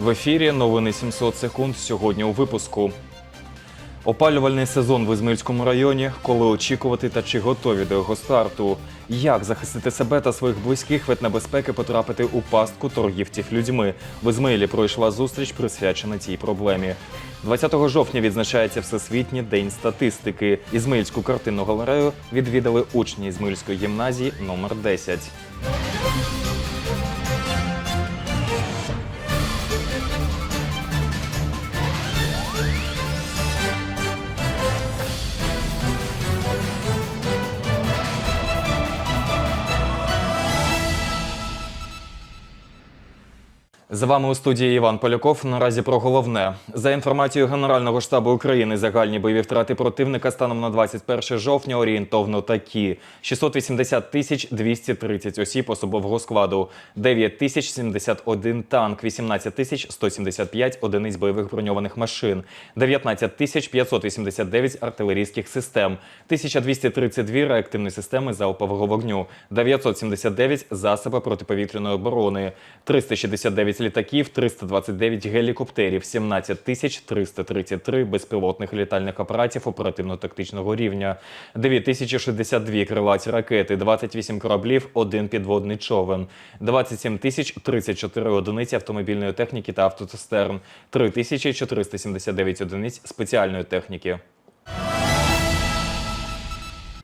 В ефірі новини 700 секунд сьогодні у випуску. Опалювальний сезон в Ізмаїльському районі. Коли очікувати та чи готові до його старту? Як захистити себе та своїх близьких від небезпеки потрапити у пастку торгівців людьми? В Ізмаїлі пройшла зустріч, присвячена цій проблемі. 20 жовтня відзначається Всесвітній день статистики. Ізмаїльську картинну галерею відвідали учні Ізмаїльської гімназії номер 10. За вами у студії Іван Поляков. Наразі про головне. За інформацією Генерального штабу України, загальні бойові втрати противника станом на 21 жовтня орієнтовно такі: 680 тисяч 230 осіб особового складу, 9 тисяч 71 танк, 18 тисяч 175 одиниць бойових броньованих машин, 19 тисяч 589 артилерійських систем, 1232 реактивні системи залпового вогню, 979 засоби протиповітряної оборони, 369 літаків, 329 гелікоптерів, 17 тисяч 333 безпілотних літальних апаратів оперативно-тактичного рівня, 9062 крилаті ракети, 28 кораблів, 1 підводний човен, 27 тисяч 34 одиниці автомобільної техніки та автоцистерн, 3479 одиниць спеціальної техніки.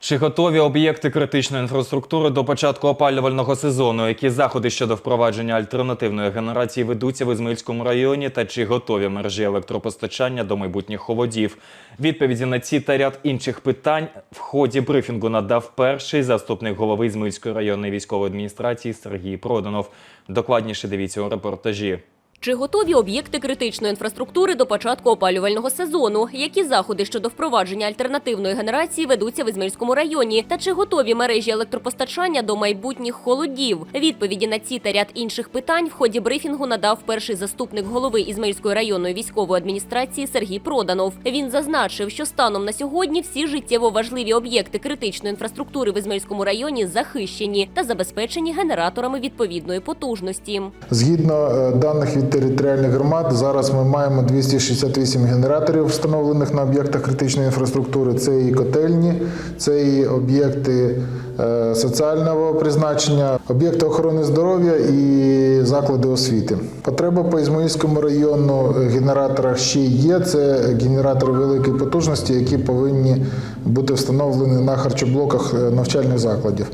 Чи готові об'єкти критичної інфраструктури до початку опалювального сезону? Які заходи щодо впровадження альтернативної генерації ведуться в Ізмаїльському районі? Та чи готові мережі електропостачання до майбутніх холодів? Відповіді на ці та ряд інших питань в ході брифінгу надав перший заступник голови Ізмаїльської районної військової адміністрації Сергій Проданов. Докладніше дивіться у репортажі. Чи готові об'єкти критичної інфраструктури до початку опалювального сезону? Які заходи щодо впровадження альтернативної генерації ведуться в Ізмаїльському районі? Та чи готові мережі електропостачання до майбутніх холодів? Відповіді на ці та ряд інших питань в ході брифінгу надав перший заступник голови Ізмаїльської районної військової адміністрації Сергій Проданов. Він зазначив, що станом на сьогодні всі життєво важливі об'єкти критичної інфраструктури в Ізмаїльському районі захищені та забезпечені генераторами відповідної потужності. Згідно е, даних від територіальних громад, зараз ми маємо 268 генераторів, встановлених на об'єктах критичної інфраструктури. Це і котельні, це і об'єкти е, соціального призначення, об'єкти охорони здоров'я і заклади освіти. Потреба по Ізмаїльському району генераторах ще є. Це генератори великої потужності, які повинні бути встановлені на харчоблоках е, навчальних закладів.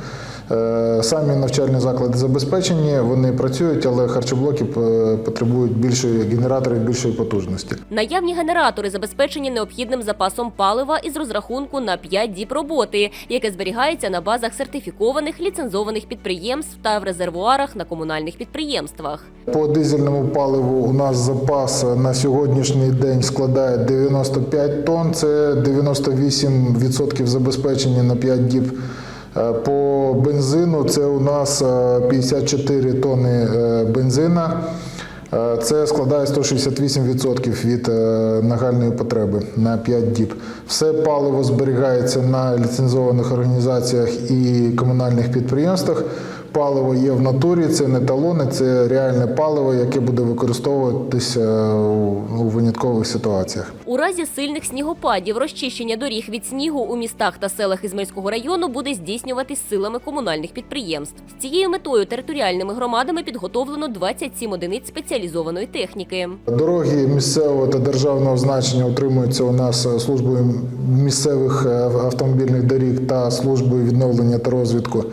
Е, Самі навчальні заклади забезпечені, вони працюють, але харчоблоки е, потребують більшої генераторів, більшої потужності. Наявні генератори забезпечені необхідним запасом палива із розрахунку на 5 діб роботи, яке зберігається на базах сертифікованих ліцензованих підприємств та в резервуарах на комунальних підприємствах. По дизельному паливу у нас запас на сьогоднішній день складає 95 тонн, це 98% забезпечення на 5 діб. Е, По бензину це у нас е, 54 тонни е, бензина. Е, Це складає 168% від е, нагальної потреби на 5 діб. Все паливо зберігається на ліцензованих організаціях і комунальних підприємствах. Паливо є в натурі, це не талони, це реальне паливо, яке буде використовуватися у у виняткових ситуаціях. У разі сильних снігопадів розчищення доріг від снігу у містах та селах Ізмаїльського району буде здійснюватись силами комунальних підприємств. З цією метою територіальними громадами підготовлено 27 одиниць спеціалізованої техніки. Дороги місцевого та державного значення утримуються у нас е, службою місцевих е, автомобільних доріг та службою відновлення та розвитку.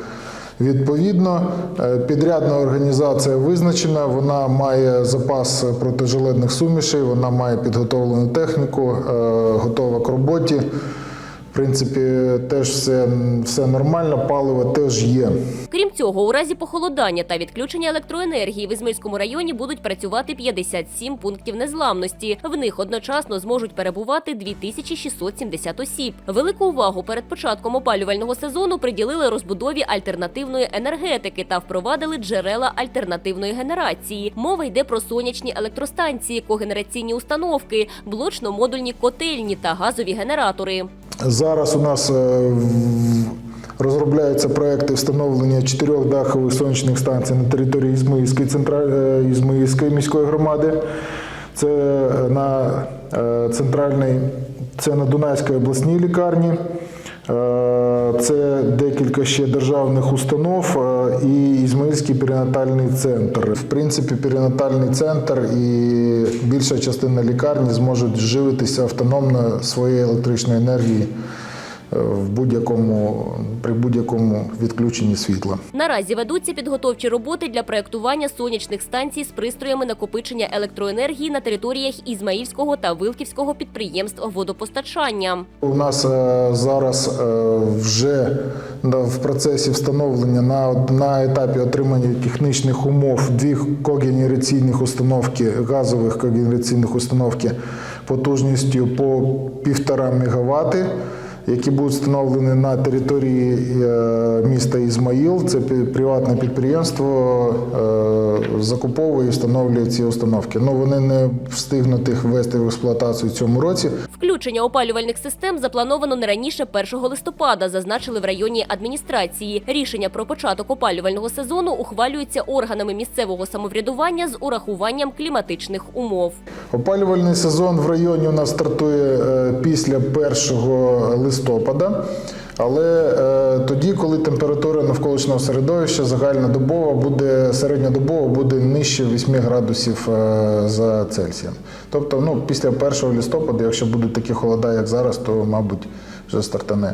Відповідно, е, підрядна організація визначена, вона має запас протижилетних сумішей, вона має підготовлену техніку, е, готова к роботі. В принципі, теж все, все нормально, паливо теж є. Крім цього, у разі похолодання та відключення електроенергії в Ізмаїльському районі будуть працювати 57 пунктів незламності. В них одночасно зможуть перебувати 2670 осіб. Велику увагу перед початком опалювального сезону приділили розбудові альтернативної енергетики та впровадили джерела альтернативної генерації. Мова йде про сонячні електростанції, когенераційні установки, блочно-модульні котельні та газові генератори. Зараз у нас е, Розробляються проекти встановлення чотирьох дахових сонячних станцій на території Ізмаїльської, центра- е, Ізмаїльської міської громади. Це на центральний, це на Дунайській обласній лікарні. Е, Це декілька ще державних установ е, і Ізмаїльський перинатальний центр. В принципі, перинатальний центр і більша частина лікарні зможуть живитися автономно своєю електричною енергією в будь-якому при будь-якому відключенні світла. Наразі ведуться підготовчі роботи для проектування сонячних станцій з пристроями накопичення електроенергії на територіях Ізмаїльського та Вилківського підприємств водопостачання. У нас е, зараз е, вже в процесі встановлення на, на етапі отримання технічних умов дві когенераційних установки, газових когенераційних установки потужністю по півтора мегаватти, які будуть встановлені на території е, міста Ізмаїл. Це приватне підприємство е, закуповує і встановлює ці установки. Ну вони не встигнуть їх ввести в експлуатацію в цьому році. Включення опалювальних систем заплановано не раніше 1 листопада, зазначили в районній адміністрації. Рішення про початок опалювального сезону ухвалюється органами місцевого самоврядування з урахуванням кліматичних умов. Опалювальний сезон в районі у нас стартує е, після 1 листопада. Але е, тоді, коли температура навколишнього середовища загальнодобова буде середньодобово буде нижче 8 градусів е, за Цельсієм. Тобто, ну, після 1 листопада, якщо будуть такі холода, як зараз, то мабуть вже стартане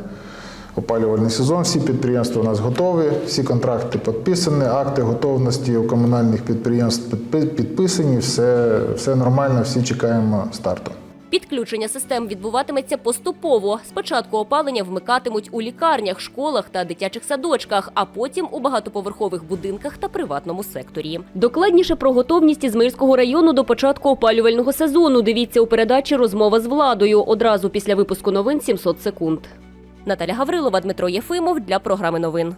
опалювальний сезон. Всі підприємства у нас готові, всі контракти підписані, акти готовності у комунальних підприємств підписані, все, все нормально, всі чекаємо старту. Підключення систем відбуватиметься поступово. Спочатку опалення вмикатимуть у лікарнях, школах та дитячих садочках, а потім у багатоповерхових будинках та приватному секторі. Докладніше про готовність Ізмирського району до початку опалювального сезону. Дивіться у передачі Розмова з владою одразу після випуску новин 700 секунд. Наталя Гаврилова, Дмитро Єфимов для програми новин.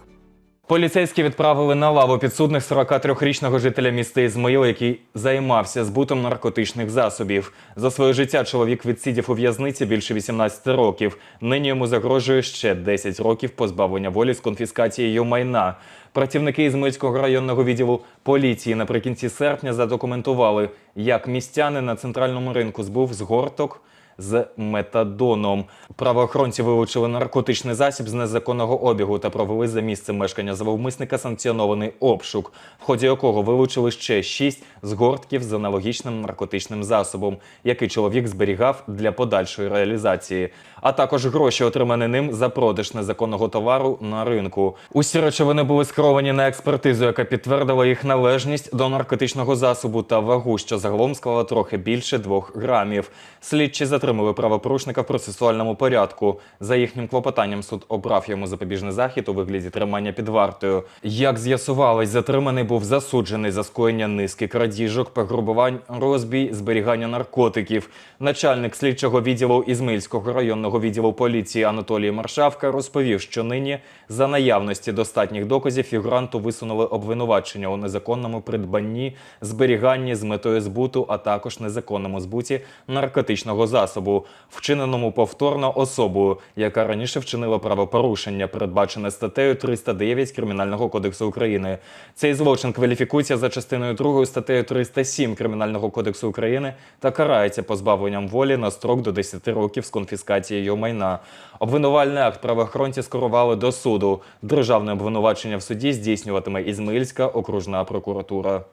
Поліцейські відправили на лаву підсудних 43-річного жителя міста Ізмаїл, який займався збутом наркотичних засобів. За своє життя чоловік відсидів у в'язниці більше 18 років. Нині йому загрожує ще 10 років позбавлення волі з конфіскацією майна. Працівники Ізмаїльського районного відділу поліції наприкінці серпня задокументували, як містяни на центральному ринку збув згорток з метадоном. Правоохоронці вилучили наркотичний засіб з незаконного обігу та провели за місцем мешкання зловмисника санкціонований обшук, в ході якого вилучили ще шість згортків з аналогічним наркотичним засобом, який чоловік зберігав для подальшої реалізації, а також гроші, отримані ним за продаж незаконного товару на ринку. Усі речовини були скеровані на експертизу, яка підтвердила їх належність до наркотичного засобу та вагу, що загалом склала трохи більше двох грамів. Слідчі затримали правопорушника в процесуальному порядку. За їхнім клопотанням суд обрав йому запобіжний захід у вигляді тримання під вартою. Як з'ясувалось, затриманий був засуджений за скоєння низки крадіжок, пограбувань, розбій, зберігання наркотиків. Начальник слідчого відділу Ізмаїльського районного відділу поліції Анатолій Маршавка розповів, що нині за наявності достатніх доказів фігуранту висунули обвинувачення у незаконному придбанні, зберіганні з метою збуту, а також незаконному збуті наркотичного засобу, вчиненому повторно особою, яка раніше вчинила правопорушення, передбачене статтею 309 Кримінального кодексу України. Цей злочин кваліфікується за частиною 2 статтею 307 Кримінального кодексу України та карається позбавленням волі на строк до 10 років з конфіскацією майна. Обвинувальний акт правоохоронці скерували до суду. Державне обвинувачення в суді здійснюватиме Ізмаїльська окружна прокуратура.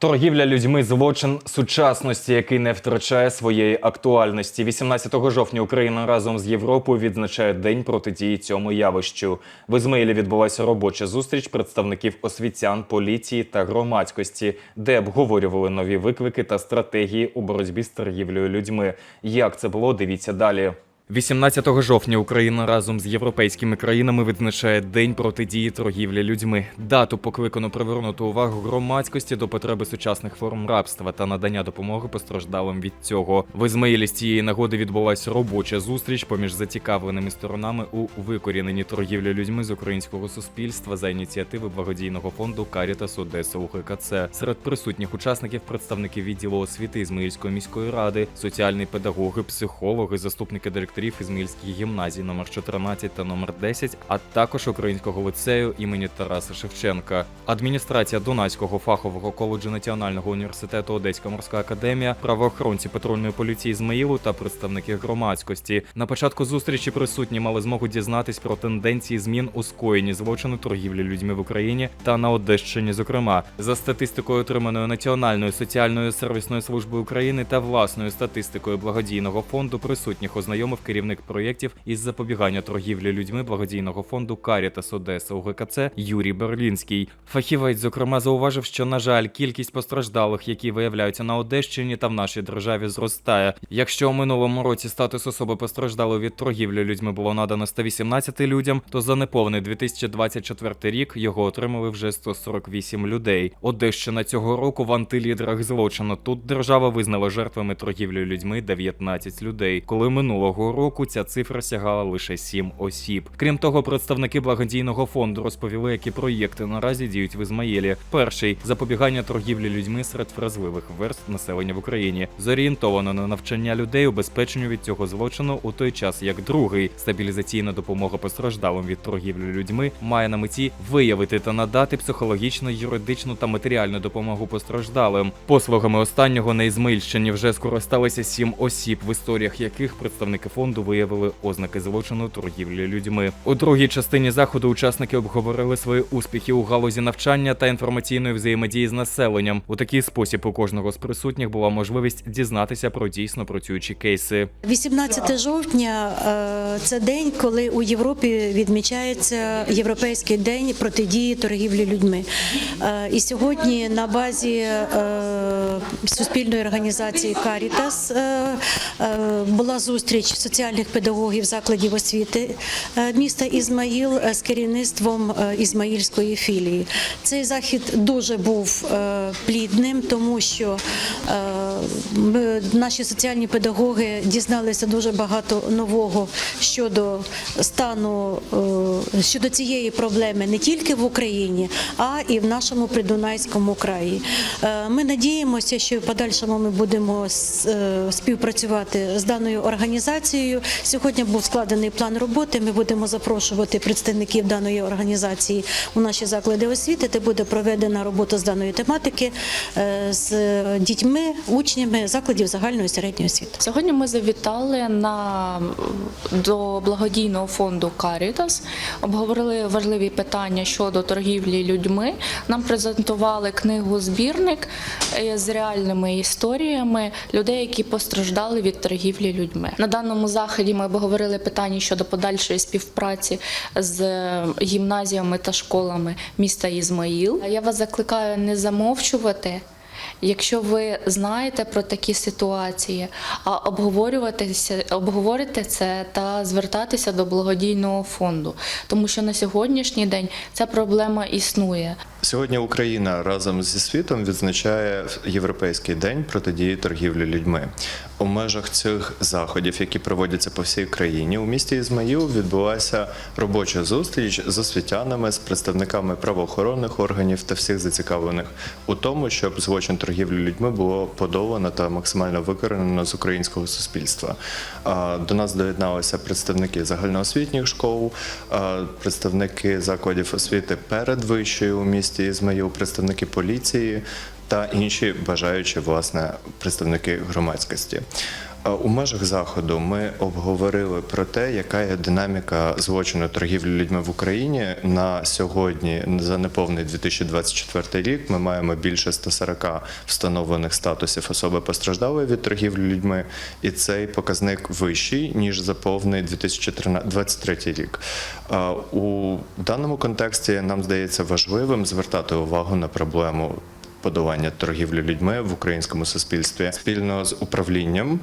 Торгівля людьми злочин сучасності, який не втрачає своєї актуальності. 18 жовтня Україна разом з Європою відзначає день протидії цьому явищу. В Ізмаїлі відбулася робоча зустріч представників освітян, поліції та громадськості, де обговорювали нові виклики та стратегії у боротьбі з торгівлею людьми. Як це було? Дивіться далі. 18 жовтня Україна разом з європейськими країнами відзначає День протидії торгівлі людьми. Дату покликано привернути увагу громадськості до потреби сучасних форм рабства та надання допомоги постраждалим від цього. В Ізмаїлі з цієї нагоди відбулася робоча зустріч поміж зацікавленими сторонами у викоріненні торгівлі людьми з українського суспільства за ініціативи благодійного фонду Карітас Одеса УГКЦ. Серед присутніх учасників представники відділу освіти Ізмаїльської міської ради, соціальні педагоги, психологи, заступники директорів директорів Ізмаїльських гімназій номер 14 та номер 10, а також Українського ліцею імені Тараса Шевченка. Адміністрація Дунайського фахового коледжу Національного університету Одеська морська академія, правоохоронці патрульної поліції Ізмаїлу та представники громадськості. На початку зустрічі присутні мали змогу дізнатись про тенденції змін у скоєнні злочину торгівлі людьми в Україні та на Одещині. Зокрема, за статистикою, отриманою Національною соціальною сервісною службою України та власною статистикою благодійного фонду, присутніх ознайомив керівник проєктів із запобігання торгівлі людьми благодійного фонду Карітас Одеса УГКЦ Юрій Берлінський. Фахівець, зокрема, зауважив, що на жаль, кількість постраждалих, які виявляються на Одещині та в нашій державі, зростає. Якщо у минулому році статус особи постраждалої від торгівлі людьми було надано 118 людям, то за неповний 2024 рік його отримали вже 148 людей. Одещина цього року в антилідрах злочину. Тут держава визнала жертвами торгівлі людьми 19 людей, коли минулого року ця цифра сягала лише 7 осіб. Крім того, представники благодійного фонду розповіли, які проєкти наразі діють в Ізмаїлі. Перший запобігання торгівлі людьми серед вразливих верств населення в Україні, зорієнтовано на навчання людей убезпеченню від цього злочину у той час, як другий стабілізаційна допомога постраждалим від торгівлі людьми має на меті виявити та надати психологічну, юридичну та матеріальну допомогу постраждалим. Послугами останнього на Ізмаїльщині вже скористалися сім осіб, в історіях яких представники фонду виявили ознаки злочину торгівлі людьми. У другій частині заходу учасники обговорили свої успіхи у галузі навчання та інформаційної взаємодії з населенням. У такий спосіб у кожного з присутніх була можливість дізнатися про дійсно працюючі кейси. 18 жовтня е, це день, коли у Європі відмічається Європейський день протидії торгівлі людьми. Е, І сьогодні на базі е, суспільної організації Карітас була зустріч соціальних педагогів закладів освіти е, міста Ізмаїл е, з керівництвом е, Ізмаїльської філії. Цей захід дуже був плідним, тому що наші соціальні педагоги дізналися дуже багато нового щодо стану щодо цієї проблеми не тільки в Україні, а і в нашому придунайському краї. Ми надіємося, що в подальшому ми будемо співпрацювати з даною організацією. Сьогодні був складений план роботи. Ми будемо запрошувати представників даної організації у наші заклади освіти, де буде проведена робота з даної тематики е, з дітьми, учнями закладів загальної середньої освіти. Сьогодні ми завітали на до благодійного фонду Caritas, обговорили важливі питання щодо торгівлі людьми. Нам презентували книгу збірник з реальними історіями людей, які постраждали від торгівлі людьми. На даному заході ми обговорили питання щодо подальшої співпраці з гімназіями та школами міста Ізмаїл. Я вас закликаю не замовчувати. Якщо ви знаєте про такі ситуації, а обговорюватися, обговорити це та звертатися до благодійного фонду, тому що на сьогоднішній день ця проблема існує. Сьогодні Україна разом зі світом відзначає Європейський день протидії торгівлі людьми. У межах цих заходів, які проводяться по всій країні, у місті Ізмаїл відбулася робоча зустріч з освітянами, з представниками правоохоронних органів та всіх зацікавлених у тому, щоб злочин торгівлі людьми було подолано та максимально викоренено з українського суспільства. До нас доєдналися представники загальноосвітніх школ, представники закладів освіти перед вищою у місті Ізмаїл, представники поліції та інші бажаючі власне представники громадськості. Е, У межах заходу ми обговорили про те, яка є динаміка злочину торгівлі людьми в Україні на сьогодні. За неповний 2024 рік ми маємо більше 140 встановлених статусів особи постраждалої від торгівлі людьми, і цей показник вищий ніж за повний 2023 рік. Е, У даному контексті нам здається важливим звертати увагу на проблему подолання торгівлі людьми в українському суспільстві спільно з управлінням.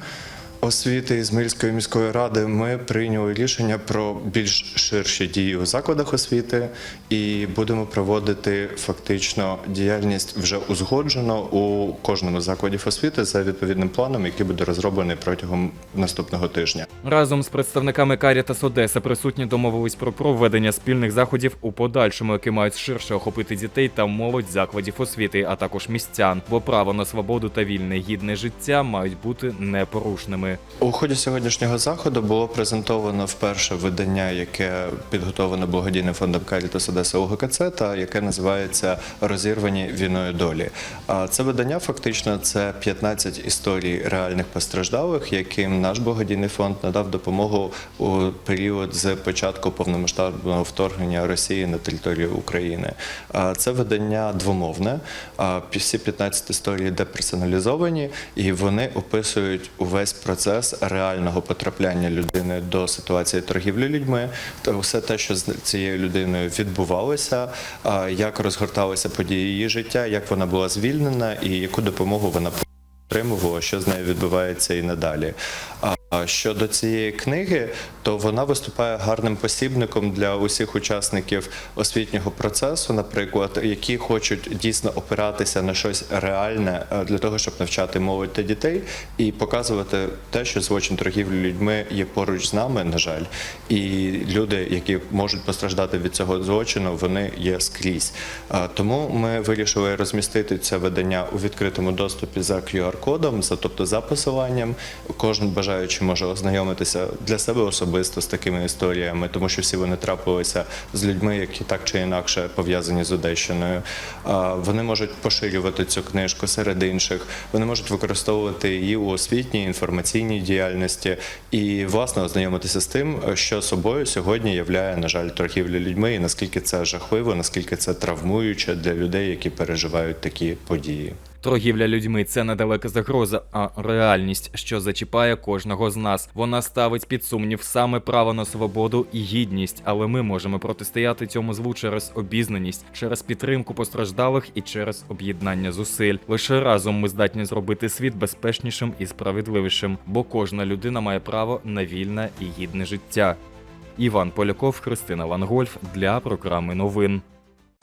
Освіти Ізмаїльської міської ради ми прийняли рішення про більш ширші дії у закладах освіти і будемо проводити фактично діяльність вже узгоджено у кожному з закладів освіти за відповідним планом, який буде розроблений протягом наступного тижня. Разом з представниками Карітас Одеса присутні домовились про проведення спільних заходів у подальшому, які мають ширше охопити дітей та молодь закладів освіти, а також містян, бо право на свободу та вільне гідне життя мають бути непорушними. Людьми. У ході сьогоднішнього заходу було презентовано вперше видання, яке підготовлено благодійним фондом Caritas Одеса УГКЦ та яке називається Розірвані війною долі. А це видання фактично це 15 історій реальних постраждалих, яким наш благодійний фонд надав допомогу у період з початку повномасштабного вторгнення Росії на територію України. Це видання двомовне. Всі 15 історій деперсоналізовані, і вони описують увесь процес реального потрапляння людини до ситуації торгівлі людьми, то все те, що з цією людиною відбувалося, як розгорталися події її життя, як вона була звільнена і яку допомогу вона отримувала, що з нею відбувається і надалі. А щодо цієї книги, то вона виступає гарним посібником для усіх учасників освітнього процесу, наприклад, які хочуть дійсно опиратися на щось реальне е, для того, щоб навчати молодь та дітей і показувати те, що злочин торгівлі людьми є поруч з нами, на жаль, і люди, які можуть постраждати від цього злочину, вони є скрізь. Тому ми вирішили розмістити це видання у відкритому доступі за QR-кодом, тобто за посиланням. Кожен бажаючий може ознайомитися для себе особисто з такими історіями, тому що всі вони трапилися з людьми, які так чи інакше пов'язані з Одещиною. Вони можуть поширювати цю книжку серед інших. Вони можуть використовувати її у освітній інформаційній діяльності і власне ознайомитися з тим, що собою сьогодні являє, на жаль, торгівля людьми, і наскільки це жахливо, наскільки це травмуюче для людей, які переживають такі події. Торгівля людьми це не далека загроза, а реальність, що зачіпає кожного з нас. Вона ставить під сумнів саме право на свободу і гідність, але ми можемо протистояти цьому злу через обізнаність, через підтримку постраждалих і через об'єднання зусиль. Лише разом ми здатні зробити світ безпечнішим і справедливішим, бо кожна людина має право на вільне і гідне життя. Іван Поляков, Христина Лангольф для програми новин.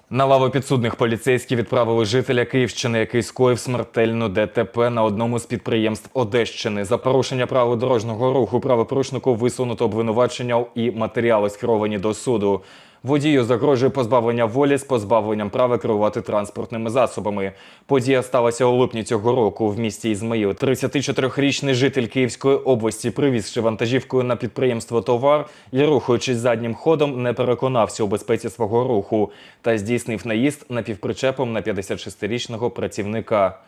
На лаву підсудних поліцейські відправили жителя Київщини, який скоїв смертельну ДТП на одному з підприємств Одещини. За порушення правил дорожнього руху правопорушнику висунуто обвинувачення і матеріали скеровані до суду. Водію загрожує позбавлення волі з позбавленням права керувати транспортними засобами. Подія сталася у липні цього року в місті Ізмаїл. 34-річний житель Київської області, привізши вантажівкою на підприємство товар і рухаючись заднім ходом, не переконався у безпеці свого руху та здійснив наїзд напівпричепом на 56-річного працівника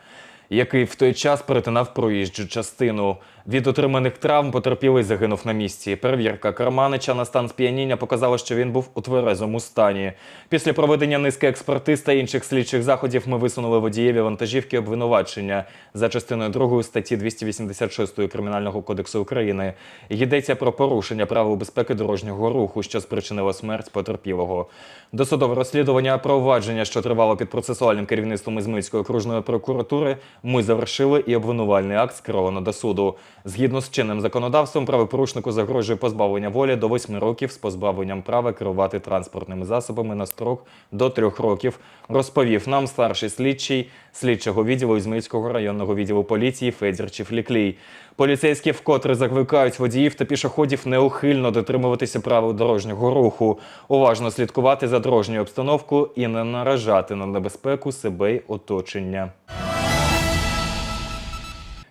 який в той час перетинав проїжджу частину. Від отриманих травм потерпілий загинув на місці. Перевірка Карманича на стан сп'яніння показала, що він був у тверезому стані. Після проведення низки експертиз та інших слідчих заходів ми висунули водієві вантажівки обвинувачення за частиною 2 статті 286 Кримінального кодексу України. Йдеться про порушення правил безпеки дорожнього руху, що спричинило смерть потерпілого. Досудове розслідування провадження, що тривало під процесуальним керівництвом Ізмаїльської окружної прокуратури, ми завершили і обвинувальний акт скеровано до суду. Згідно з чинним законодавством, правопорушнику загрожує позбавлення волі до 8 років з позбавленням права керувати транспортними засобами на строк до 3 років, розповів нам старший слідчий слідчого відділу Ізмаїльського районного відділу поліції Федір Чіфліклій. Поліцейські вкотре закликають водіїв та пішоходів неухильно дотримуватися правил дорожнього руху, уважно слідкувати за дорожньою обстановкою і не наражати на небезпеку себе й оточення.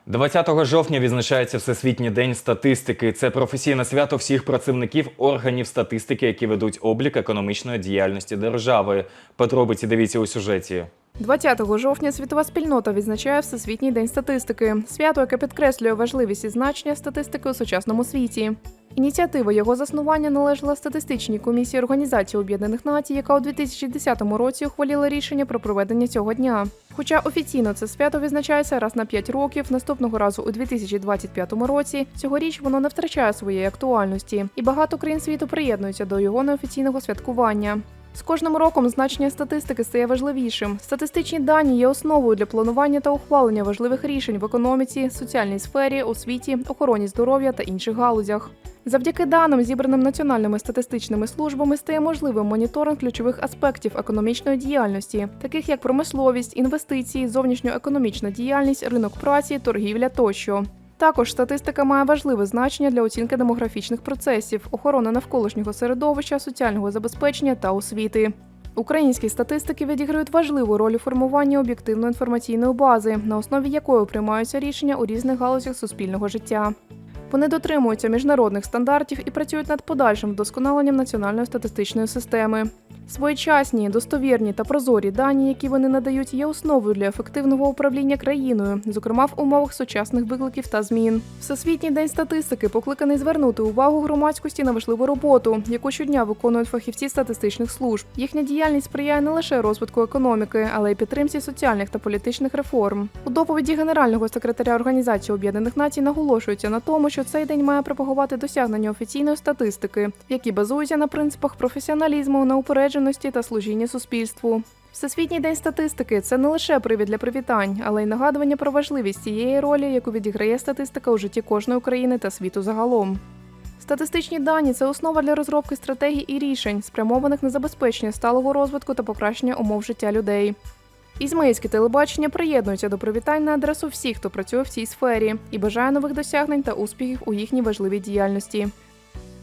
20 жовтня відзначається Всесвітній день статистики. Це професійне свято всіх працівників органів статистики, які ведуть облік економічної діяльності держави. Подробиці дивіться у сюжеті. 20 жовтня світова спільнота відзначає Всесвітній день статистики, свято, яке підкреслює важливість і значення статистики у сучасному світі. Ініціатива його заснування належала статистичній комісії Організації Об'єднаних Націй, яка у 2010 році ухвалила рішення про проведення цього дня. Хоча офіційно це свято відзначається раз на 5 років, наступного разу у 2025 році, цьогоріч воно не втрачає своєї актуальності, і багато країн світу приєднуються до його неофіційного святкування. З кожним роком значення статистики стає важливішим. Статистичні дані є основою для планування та ухвалення важливих рішень в економіці, соціальній сфері, освіті, охороні здоров'я та інших галузях. Завдяки даним, зібраним національними статистичними службами, стає можливим моніторинг ключових аспектів економічної діяльності, таких як промисловість, інвестиції, зовнішньоекономічна діяльність, ринок праці, торгівля тощо. Також статистика має важливе значення для оцінки демографічних процесів, охорони навколишнього середовища, соціального забезпечення та освіти. Українські статистики відіграють важливу роль у формуванні об'єктивної інформаційної бази, на основі якої приймаються рішення у різних галузях суспільного життя. Вони дотримуються міжнародних стандартів і працюють над подальшим вдосконаленням національної статистичної системи. Своєчасні, достовірні та прозорі дані, які вони надають, є основою для ефективного управління країною, зокрема в умовах сучасних викликів та змін. Всесвітній день статистики покликаний звернути увагу громадськості на важливу роботу, яку щодня виконують фахівці статистичних служб. Їхня діяльність сприяє не лише розвитку економіки, але й підтримці соціальних та політичних реформ. У доповіді генерального секретаря Організації Об'єднаних Націй наголошується на тому, що цей день має пропагувати досягнення офіційної статистики, які базуються на принципах професіоналізму, неупередженості та служіння суспільству. Всесвітній день статистики це не лише привід для привітань, але й нагадування про важливість цієї ролі, яку відіграє статистика у житті кожної країни та світу загалом. Статистичні дані це основа для розробки стратегій і рішень, спрямованих на забезпечення сталого розвитку та покращення умов життя людей. Ізмаїльське телебачення приєднується до привітань на адресу всіх, хто працює в цій сфері, і бажає нових досягнень та успіхів у їхній важливій діяльності.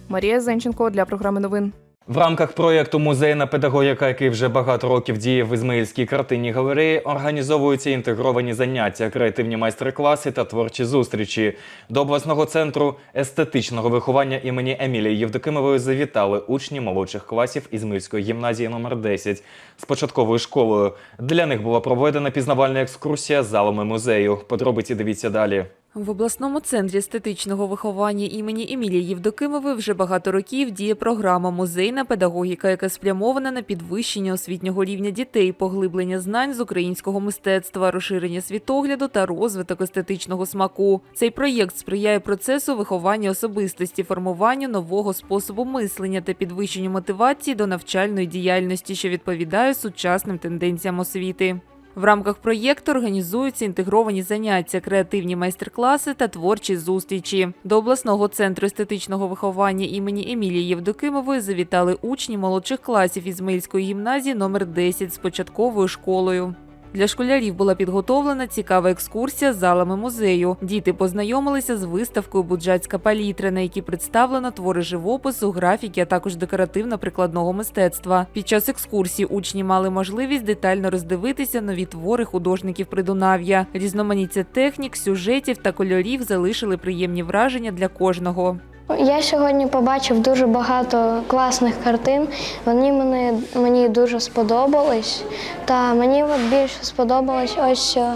Марія Зенченко для програми новин. В рамках проєкту Музейна педагогіка, який вже багато років діє в Ізмаїльській картинній галереї, організовуються інтегровані заняття, креативні майстер-класи та творчі зустрічі. До обласного центру естетичного виховання імені Емілії Євдокимової завітали учні молодших класів Ізмаїльської гімназії номер 10 з початковою школою. Для них була проведена пізнавальна екскурсія залами музею. Подробиці дивіться далі. В обласному центрі естетичного виховання імені Емілії Євдокимової вже багато років діє програма Музейна педагогіка, яка спрямована на підвищення освітнього рівня дітей, поглиблення знань з українського мистецтва, розширення світогляду та розвиток естетичного смаку. Цей проєкт сприяє процесу виховання особистості, формуванню нового способу мислення та підвищенню мотивації до навчальної діяльності, що відповідає сучасним тенденціям освіти. В рамках проєкту організуються інтегровані заняття, креативні майстер-класи та творчі зустрічі. До обласного центру естетичного виховання імені Емілії Євдокимової завітали учні молодших класів Ізмаїльської гімназії номер 10 з початковою школою. Для школярів була підготовлена цікава екскурсія залами музею. Діти познайомилися з виставкою Буджацька палітра, на якій представлено твори живопису, графіки, а також декоративно-прикладного мистецтва. Під час екскурсії учні мали можливість детально роздивитися нові твори художників Придунав'я. Різноманіття технік, сюжетів та кольорів залишили приємні враження для кожного. Я сьогодні побачив дуже багато класних картин. Вони мені, мені дуже сподобались. Та мені от більше сподобалась ось, е,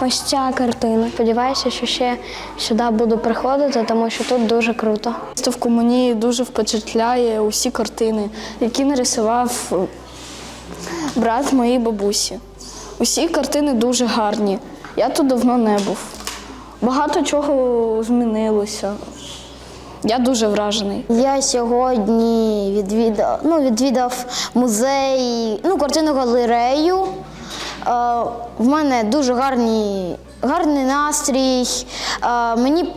ось ця картина. Сподіваюся, що ще сюди буду приходити, тому що тут дуже круто. Виставку мені дуже впечатляє усі картини, які нарисував е, брат моєї бабусі. Усі картини дуже гарні. Я тут давно не був. Багато чого змінилося. Я дуже вражений. Я сьогодні відвідав, ну, відвідав музей, ну, картину галерею. Е, в мене дуже гарні, гарний настрій. Е, мені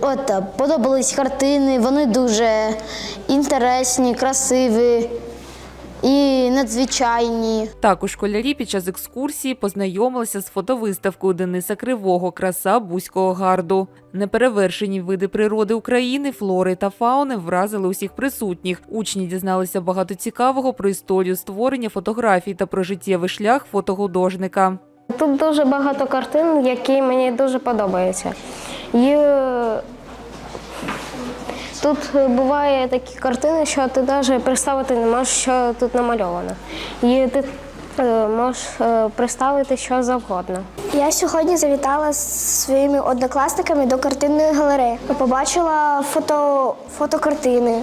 от, подобались картини, вони дуже інтересні, красиві і надзвичайні. Також школярі під час екскурсії познайомилися з фотовиставкою Дениса Кривого Краса Бузького гарду. Неперевершені види природи України, флори та фауни вразили усіх присутніх. Учні дізналися багато цікавого про історію створення фотографій та про життєвий шлях фотохудожника. Тут дуже багато картин, які мені дуже подобаються. І тут е, буває такі картини, що ти навіть представити не можеш, що тут намальовано. І ти е, можеш е, представити що завгодно. Я сьогодні завітала з своїми однокласниками до картинної галереї. Побачила фото, фотокартини.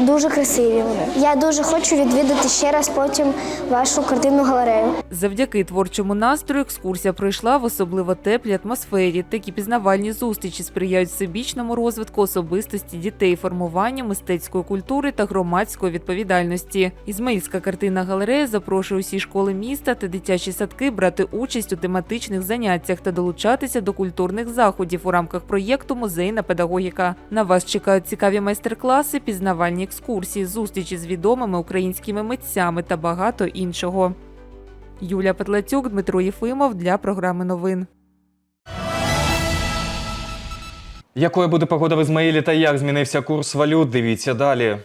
Дуже красиві вони. Я дуже хочу відвідати ще раз потім вашу картинну галерею. Завдяки творчому настрою екскурсія пройшла в особливо теплій атмосфері. Такі пізнавальні зустрічі сприяють всебічному розвитку особистості дітей, формуванню мистецької культури та громадської відповідальності. Ізмаїльська картинна галерея запрошує усі школи міста та дитячі садки брати участь у тематичних заняттях та долучатися до культурних заходів у рамках проєкту Музейна педагогіка. На вас чекають цікаві майстер-класи, пізнавальні екскурсії, зустрічі з відомими українськими митцями та багато іншого. Юлія Петлацюк, Дмитро Єфимов для програми новин. Якою буде погода в Ізмаїлі та як змінився курс валют? Дивіться далі.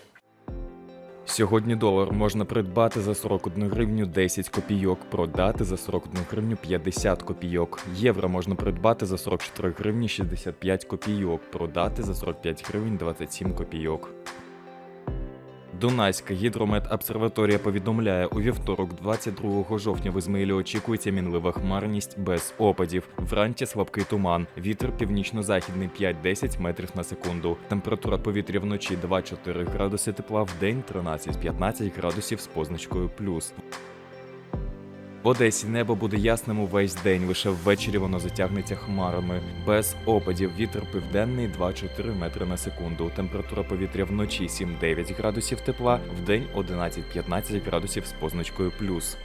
Сьогодні долар можна придбати за 41 гривню 10 копійок, продати за 41 гривню 50 копійок. Євро можна придбати за 44 гривні 65 копійок, продати за 45 гривень 27 копійок. Дунайська гідрометабсерваторія повідомляє, у вівторок, 22 жовтня, в Ізмаїлі очікується мінлива хмарність без опадів. Вранці слабкий туман. Вітер північно-західний 5-10 метрів на секунду. Температура повітря вночі 2-4 градуси тепла, в день 13-15 градусів з позначкою плюс. В Одесі небо буде ясним увесь день, лише ввечері воно затягнеться хмарами. Без опадів вітер південний 2-4 метри на секунду. Температура повітря вночі 7-9 градусів тепла, вдень 11-15 градусів з позначкою плюс.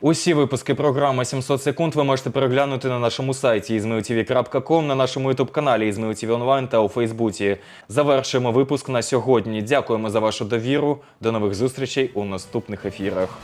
Усі випуски програми 700 секунд ви можете переглянути на нашому сайті izmailtv.com, на нашому ютуб-каналі Izmail Онлайн та у Фейсбуці. Завершуємо випуск на сьогодні. Дякуємо за вашу довіру. До нових зустрічей у наступних ефірах.